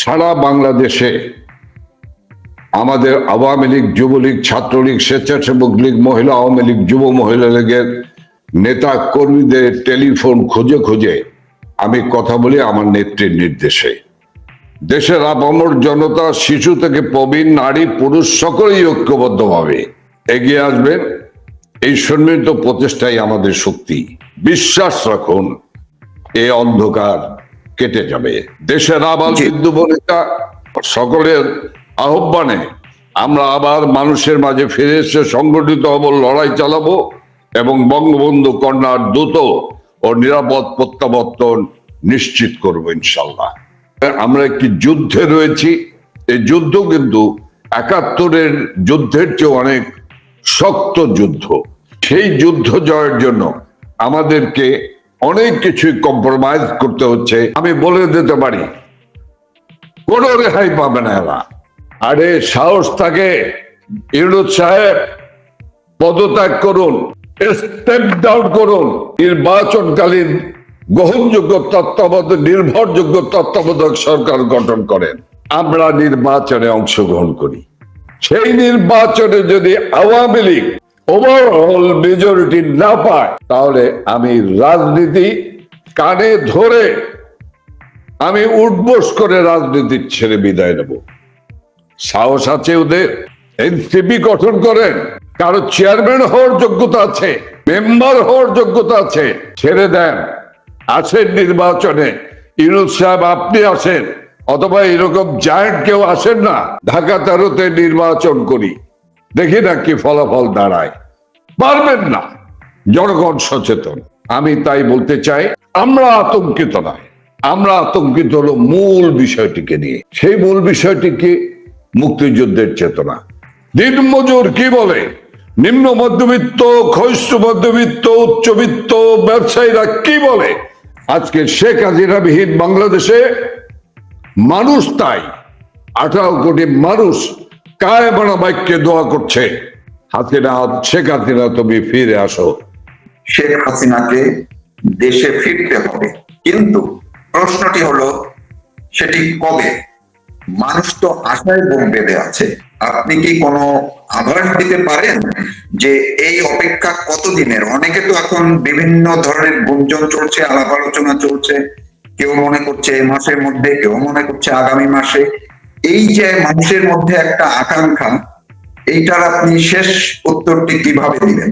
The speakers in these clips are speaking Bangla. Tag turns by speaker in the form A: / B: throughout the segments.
A: সারা বাংলাদেশে আমাদের আওয়ামী লীগ, যুবলীগ, ছাত্রলীগ, স্বেচ্ছাসেবক লীগ, মহিলা আওয়ামী লীগ, যুব মহিলা লীগের নেতা কর্মীদের টেলিফোন খুঁজে খুঁজে আমি কথা বলি আমার নেত্রীর নির্দেশে। দেশের আপামর জনতা, শিশু থেকে প্রবীণ নারী, পুরুষ সকলেই ঐক্যবদ্ধভাবে এগিয়ে আসবেন। এই সম্মিলিত প্রচেষ্টাই আমাদের শক্তি। বিশ্বাস রাখুন, এ অন্ধকার কেটে যাবে। দেশের আবার। বিন্দু বনিতা সকলের আহ্বানে আমরা আবার মানুষের মাঝে ফিরে এসে সংগঠিত হব লড়াই চালাবো এবং বঙ্গবন্ধু কন্যার দ্রুত ও নিরাপদ প্রত্যাবর্তন নিশ্চিত করব ইনশাল্লাহ আমরা একটি যুদ্ধে রয়েছি। এই যুদ্ধ কিন্তু একাত্তরের যুদ্ধের চেয়ে অনেক শক্ত যুদ্ধ। সেই যুদ্ধ জয়ের জন্য আমাদেরকে অনেক কিছুই কম্প্রোমাইজ করতে হচ্ছে, আমি বলে দিতে পারি। কোন রেহাই পাবে না এরা। আরে সাহস থাকে। ইউনুস সাহেব, পদত্যাগ করুন স্টেপ ডাউন করুন। নির্বাচনকালীন গ্রহণযোগ্য তত্ত্বাবধায়ক, নির্ভরযোগ্য তত্ত্বাবধায়ক সরকার গঠন করেন। আমরা নির্বাচনে অংশগ্রহণ করি। সেই নির্বাচনে যদি আওয়ামী লীগ ওভারঅল মেজরিটি না পায়, তাহলে আমি রাজনীতি কানে ধরে আমি উঠবোস করে রাজনীতি ছেড়ে বিদায় নেব। সাহস আছে ওদের, এনসিপি গঠন করেন, কারও চেয়ারম্যান হওয়ার যোগ্যতা আছে, মেম্বার হওয়ার যোগ্যতা আছে, ছেড়ে দেন। আসেন নির্বাচনে ইনুল সাহেব আপনি আসেন, অথবা এরকম জায়েন্ট কেউ আসেন না, ঢাকা তেরোতে নির্বাচন করি। দেখি না কি ফলাফল দাঁড়ায়। পারবেন না। জনগণ সচেতন। আমি তাই বলতে চাই, আমরা আতঙ্কিত নয়। আমরা আতঙ্কিত হলো মূল বিষয়টিকে নিয়ে। সেই মূল বিষয়টিকে মুক্তিযুদ্ধের চেতনা। দিনমজুর কি বলে? নিম্ন মধ্যবিত্ত ক্ষয়িষ্ঠ মধ্যবিত্ত, উচ্চবিত্ত ব্যবসায়ীরা কি বলে? আজকে শেখ হাসিনাবিহীন বাংলাদেশে মানুষ তাই। আঠারো কোটি মানুষ কায় বানা বাক্যে দোয়া করছে। হাসিনা, শেখ হাসিনা, তুমি ফিরে আসো।
B: শেখ হাসিনাকে দেশে ফিরতে হবে। কিন্তু প্রশ্নটি হলো, সেটি কবে? মানুষ তো আশায় বুক বেঁধে আছে। আপনি কি কোনো আভাস দিতে পারেন যে এই অপেক্ষা কতদিনের? অনেকে তো এখন বিভিন্ন ধরনের গুঞ্জন চলছে, আলাপ আলোচনা চলছে। কেউ মনে করছে এই মাসের মধ্যে, কেউ মনে করছে আগামী মাসে। এই যে মানুষের মধ্যে একটা আকাঙ্ক্ষা, এইটার আপনি শেষ উত্তরটি কীভাবে দিবেন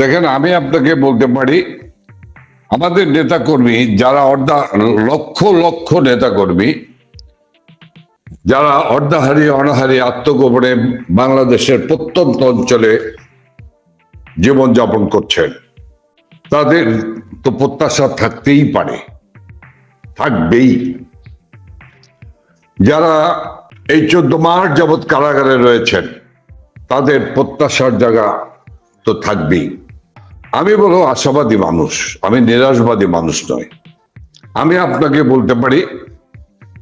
A: দেখেন, আমি আপনাকে বলতে পারি, আমাদের নেতাকর্মী যারা অর্ধা, লক্ষ লক্ষ নেতাকর্মী, যারা অর্ধাহারি, অনাহারি, আত্মগোপনে বাংলাদেশের প্রত্যন্ত অঞ্চলে জীবনযাপন করছেন, তাদের তো প্রত্যাশা থাকতেই পারে, থাকবেই। যারা এই চোদ্দ মাস যাবৎ কারাগারে রয়েছেন, তাদের প্রত্যাশার জায়গা তো থাকবেই। আমি বলো আশাবাদী মানুষ, আমি নিরাশবাদী মানুষ নয় আমি আপনাকে বলতে পারি,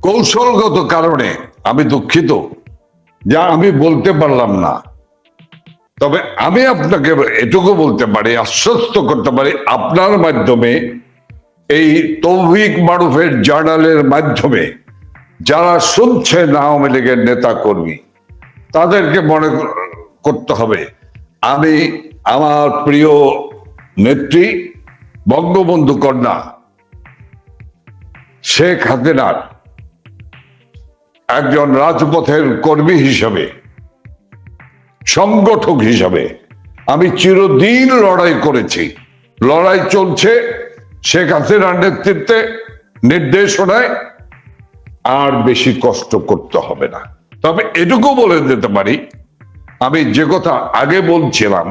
A: কৌশলগত কারণে আমি দুঃখিত, যা আমি বলতে পারলাম না। তবে আমি আপনাকে এটুকু বলতে পারি, আশ্বস্ত করতে পারি, আপনার মাধ্যমে এই তৌভিক মারুফের জার্নালের মাধ্যমে যারা শুনছেন আওয়ামী লীগের নেতা কর্মী তাদেরকে মনে করতে হবে, আমি আমার প্রিয় নেত্রী, বঙ্গবন্ধু কন্যা, শেখ হাসিনার একজন রাজপথের কর্মী হিসাবে, সংগঠক হিসাবে আমি চিরদিন লড়াই করেছি। লড়াই চলছে, শেখ হাসিনার নেতৃত্বে নির্দেশনায় আর বেশি কষ্ট করতে হবে না। তবে এটুকু বলে দিতে পারি, আমি যে কথা আগে বলছিলাম,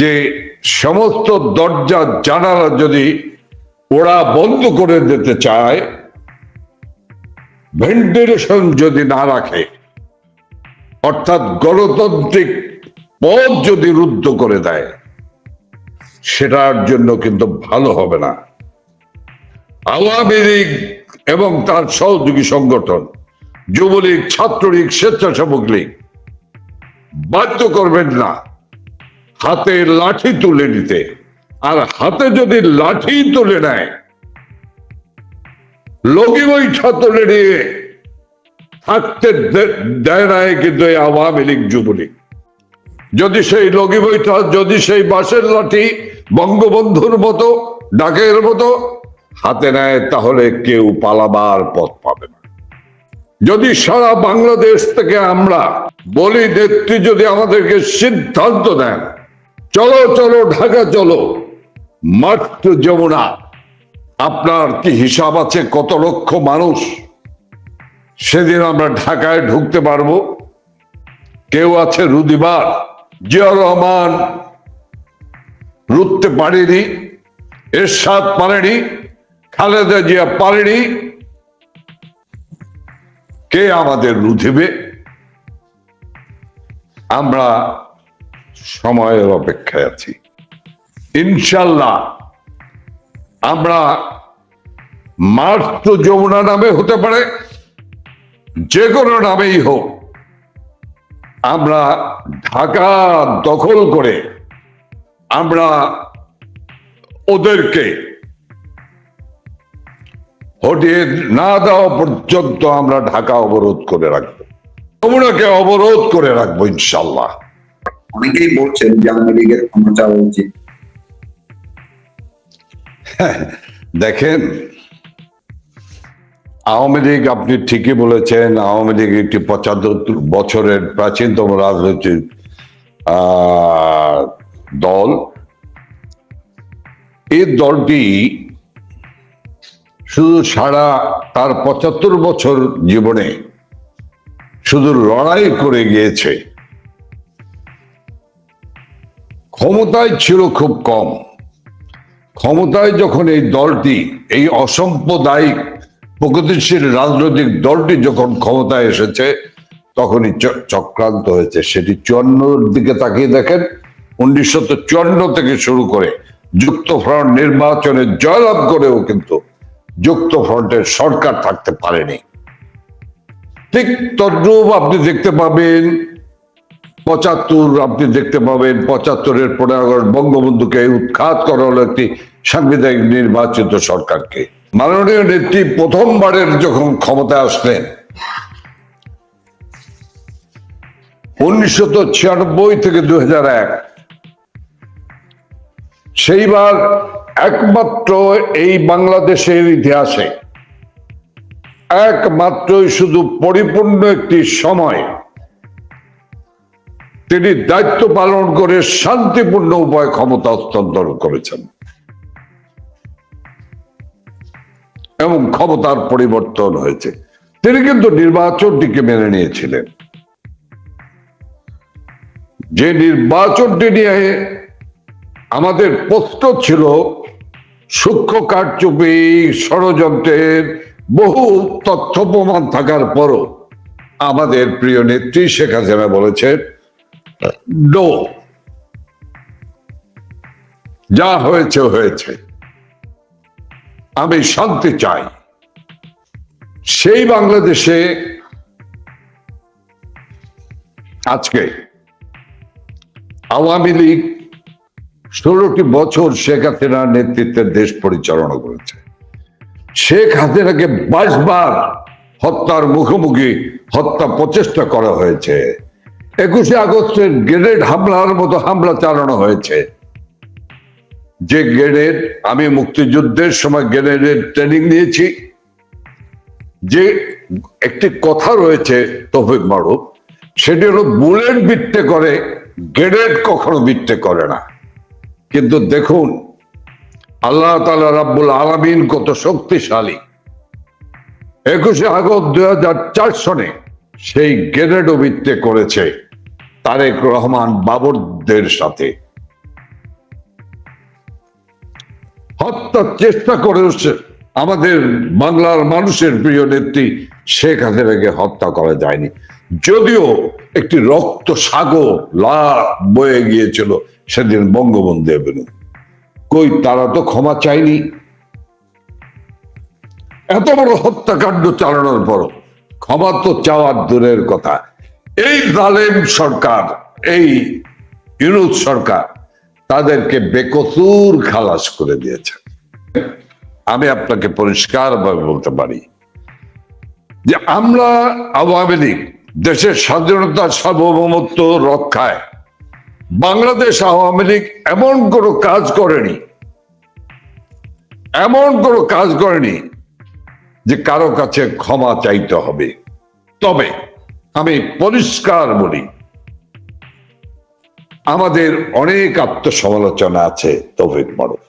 A: যে সমস্ত দরজা জানালা যদি ওরা বন্ধ করে দিতে চায়, ভেন্টিলেশন যদি না রাখে, অর্থাৎ গণতান্ত্রিক পথ যদি রুদ্ধ করে দেয়, সেটার জন্য কিন্তু ভালো হবে না। আওয়ামী লীগ এবং তার সহযোগী সংগঠন, যুবলীগ, ছাত্রলীগ, স্বেচ্ছাসেবক লীগ। বাধ্য করবেন না, হাতে লাঠি তুলে নিতে। আর হাতে যদি লাঠি তুলে নেয়, লগি বৈঠা থাকতে দেয় নাই কিন্তু আওয়ামী লীগ, যুবলীগ। যদি সেই লগি যদি সেই বাঁশের লাঠি বঙ্গবন্ধুর মতো, ডাকের মতো হাতে নেয়, তাহলে কেউ পালাবার পথ পাবে না। যদি সারা বাংলাদেশ থেকে আমরা বলি, নেত্রী যদি আমাদেরকে সিদ্ধান্ত দেন, চলো চলো, ঢাকা, চলো মাত্র যমুনা, আপনার কি হিসাব আছে কত লক্ষ মানুষ? সেদিন আমরা ঢাকায় ঢুকতে পারব। কেউ আছে রুদিবার, জিয়া রহমান, রুখতে পারেনি, এরশাদ পারেনি খালেদা জিয়া পারেনি, কে আমাদের রুধিবে আমরা সময়ের অপেক্ষায় আছি। ইনশাল্লাহ আমরা মার্চ তো যমুনা নামে হতে পারে, যে কোনো নামেই হোক, আমরা ঢাকা দখল করে আমরা ওদেরকে হটিয়ে না দেওয়া পর্যন্ত আমরা ঢাকা অবরোধ করে রাখব। যমুনাকে অবরোধ করে রাখব ইনশাল্লাহ
B: অনেকেই বলছেন যে আওয়ামী লীগের ক্ষমা চাওয়া উচিত
A: দেখেন আওয়ামী লীগ আপনি ঠিকই বলেছেন আওয়ামী লীগ একটি পঁচাত্তর বছরের প্রাচীনতম রাজনৈতিক আহ, দল। এই দলটি শুধু সারা তার পঁচাত্তর বছর জীবনে শুধু লড়াই করে গিয়েছে। ক্ষমতায় ছিল খুব কম। ক্ষমতায় যখন এই দলটি, এই অসাম্প্রদায়িক, প্রগতিশীল রাজনৈতিক দলটি যখন ক্ষমতায় এসেছে, তখনই চক্রান্ত হয়েছে। সেটি চুয়ান্নর দিকে তাকিয়ে দেখেন। উনিশশো চুয়ান্ন থেকে শুরু করে যুক্ত ফ্রন্ট নির্বাচনে জয়লাভ করেও কিন্তু যুক্ত ফ্রন্টের সরকার থাকতে পারেনি। ঠিক তদ্রুপ আপনি দেখতে পাবেন, পঁচাত্তর আপনি দেখতে পাবেন, পঁচাত্তরের আগস্ট বঙ্গবন্ধুকে উৎখাত করা হলো একটি সাংবিধানিক নির্বাচিত সরকারকে। মাননীয় নেত্রী প্রথমবারের যখন ক্ষমতায় আসলেন, উনিশশো ছিয়ানব্বই থেকে এক, সেইবার একমাত্র এই বাংলাদেশের ইতিহাসে, একমাত্রই শুধু পরিপূর্ণ একটি সময়, তিনি দায়িত্ব পালন করে শান্তিপূর্ণ উপায় ক্ষমতা হস্তান্তর করেছেন। এবং ক্ষমতার পরিবর্তন হয়েছে। তিনি কিন্তু নির্বাচনটিকে মেনে নিয়েছিলেন। যে নির্বাচনটি নিয়ে আমাদের প্রশ্ন ছিল, সূক্ষ্ম কারচুপি ষড়যন্ত্রের বহু তথ্য প্রমাণ থাকার পরও আমাদের প্রিয় নেত্রী শেখ হাসিনা বলেছেন নো যা হয়েছে হয়েছে। আমি শান্তি চাই। সেই বাংলাদেশে আজকে আওয়ামী লীগ ষোলোটি বছর শেখ হাসিনার নেতৃত্বে দেশ পরিচালনা করেছে। শেখ হাসিনাকে বাইশবার হত্যার মুখোমুখি হত্যা প্রচেষ্টা করা হয়েছে। একুশে আগস্টের গ্রেনেড হামলার মতো হামলা চালানো হয়েছে। যে গ্রেনেড, আমি মুক্তিযুদ্ধের সময় গ্রেনেডের ট্রেনিং নিয়েছি। যে একটি কথা রয়েছে তফিক মারুফ, সেটি হলো বুলেট বিট্টে করে গ্রেনেড কখনো বিট্টে করে না। কিন্তু দেখুন, আল্লাহ তালা রাব্বুল আলমিন কত শক্তিশালী। একুশে আগস্ট দুই হাজার চার সনে সেই গ্রেনেড বিত্তে করেছে তারেক রহমান বাবরদের সাথে। হত্যার চেষ্টা করেছে আমাদের বাংলার মানুষের প্রিয় নেত্রী শেখ হাসিনাকে হত্যা করা যায়নি। যদিও একটি রক্ত সাগর লা বয়ে গিয়েছিল সেদিন বঙ্গবন্ধু এভিনিউ কই তারা তো ক্ষমা চায়নি। এত বড় হত্যাকাণ্ড চালানোর পর ক্ষমা তো চাওয়ার দূরের কথা। এই জালেম সরকার, এই ইউনুস সরকার তাদেরকে বেকসুর খালাস করে দিয়েছে। আমি আপনাকে পরিষ্কারভাবে বলতে পারি যে আমরা আওয়ামী লীগ দেশের স্বাধীনতা সার্বভৌমত্ব রক্ষায় বাংলাদেশ আওয়ামী লীগ এমন কোনো কাজ করেনি, এমন কোনো কাজ করেনি যে কারও কাছে ক্ষমা চাইতে হবে। তবে আমি পরিষ্কার বলি, আমাদের অনেক আত্মসমালোচনা আছে তৌফিক মারুফ।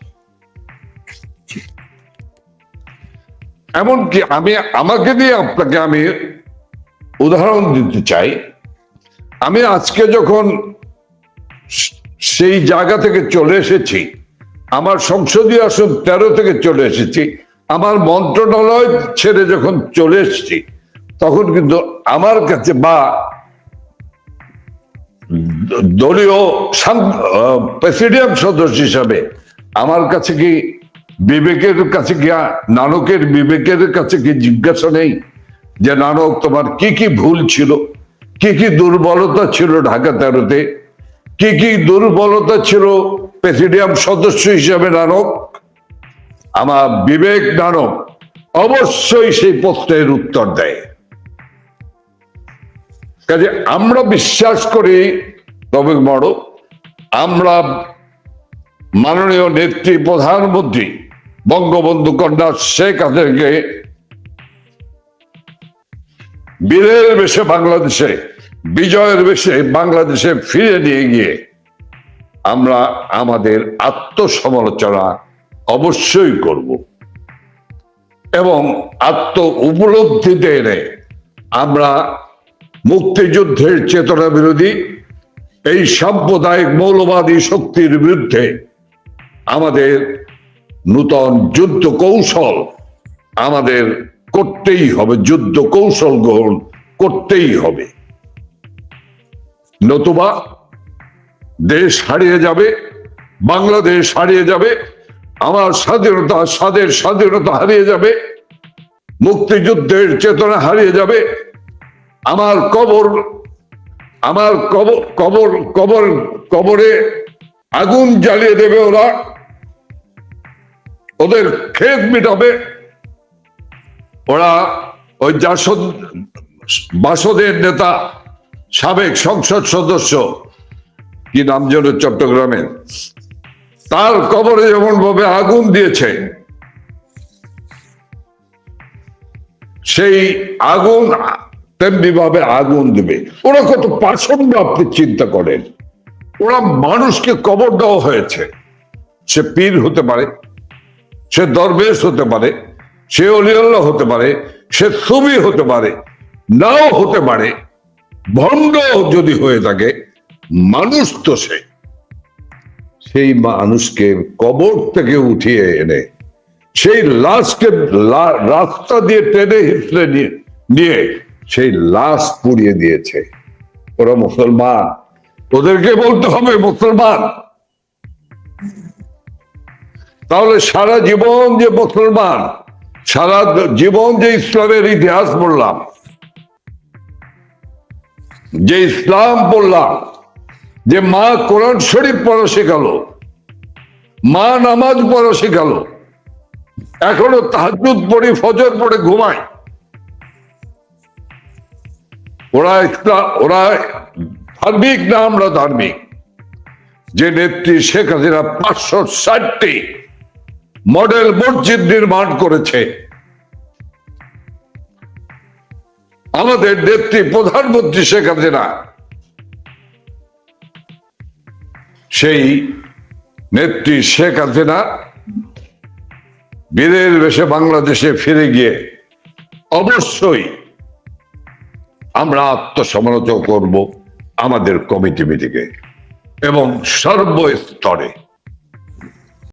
A: এমনকি আমি আমাকে দিয়ে আপনাকে আমি উদাহরণ দিতে চাই। আমি আজকে যখন সেই জায়গা থেকে চলে এসেছি, আমার সংসদীয় আসন তেরো থেকে চলে এসেছি, আমার মন্ত্রণালয় ছেড়ে যখন চলে এসেছি, তখন কিন্তু আমার কাছে বা দলীয় প্রেসিডিয়াম সদস্য হিসাবে আমার কাছে কি বিবেকের কাছে গিয়া, নানকের বিবেকের কাছে কি জিজ্ঞাসা নেই যে, নানক, তোমার কি কি ভুল ছিল? কি কি দুর্বলতা ছিল ঢাকা তেরোতে? কি কি দুর্বলতা ছিল প্রেসিডিয়াম সদস্য হিসাবে নানক? আমার বিবেক নানক অবশ্যই সেই প্রশ্নের উত্তর দেয়। কাজে আমরা বিশ্বাস করি, তবে বড়, আমরা মাননীয় নেত্রী প্রধানমন্ত্রী বঙ্গবন্ধু কন্যা শেখ হাসিনাকে বীরের বেশে বাংলাদেশে, বিজয়ের বেশে বাংলাদেশে ফিরে নিয়ে গিয়ে আমরা আমাদের আত্মসমালোচনা অবশ্যই করব। এবং আত্ম উপলব্ধিতে এনে আমরা মুক্তিযুদ্ধের চেতনা বিরোধী, এই সাম্প্রদায়িক মৌলবাদী শক্তির বিরুদ্ধে আমাদের নূতন যুদ্ধ কৌশল আমাদের করতেই হবে যুদ্ধ কৌশল গ্রহণ করতেই হবে। নতুবা দেশ হারিয়ে যাবে, বাংলাদেশ হারিয়ে যাবে, আমার স্বাধীনতা, স্বাদের স্বাধীনতা হারিয়ে যাবে, মুক্তিযুদ্ধের চেতনা হারিয়ে যাবে, আমার কবর আমার কবর কবর কবর, কবরে আগুন জ্বালিয়ে দেবে ওরা। ওদের খেত মিটাবে। ওরা ওই জাসদ, বাসদের নেতা, সাবেক সংসদ সদস্য, কি নাম যেন চট্টগ্রামের, তার কবরে যেমন ভাবে আগুন দিয়েছে, সেই আগুন তেমনি ভাবে আগুন দেবে। ওরা কত পাষণ্ড আপনি চিন্তা করেন। ওরা মানুষকে কবর দেওয়া হয়েছে। সে পীর হতে পারে। সে দরবেশ হতে পারে, সে অলিয়াল্লাহ হতে পারে, সে ছবি হতে পারে, নাও হতে পারে, ভণ্ড যদি হয়ে থাকে, মানুষ তো সে। সেই মানুষকে কবর থেকে উঠিয়ে এনে, সেই লাশকে রাস্তা দিয়ে টেনে হিসড়ে নিয়ে নিয়ে সেই লাশ পুড়িয়ে দিয়েছে। ওরা মুসলমান, ওদেরকে বলতে হবে মুসলমান তাহলে সারা জীবন যে মুসলমান, সারা জীবন যে ইসলামের ইতিহাস পড়লাম, যে ইসলাম পড়লাম, যে মা কোরআন শরীফ পড়া শেখালো, মা নামাজ পড়া শেখালো, এখনও তাহাজুদ পড়ি, ফজর পড়ে ঘুমায়। ওরা ইসলা- ওরা ধার্মিক না আমরা ধার্মিক? যে নেত্রী শেখ হাসিনা পাঁচশো ষাটটি মডেল মসজিদ নির্মাণ করেছে। আমাদের নেত্রী প্রধানমন্ত্রী শেখ হাসিনা। সেই নেত্রী শেখ হাসিনা বীরের বেশে বাংলাদেশে ফিরে গিয়ে অবশ্যই আমরা আত্মসমালোচনা করব আমাদের কমিটি মিটিংয়ে এবং সর্বস্তরে।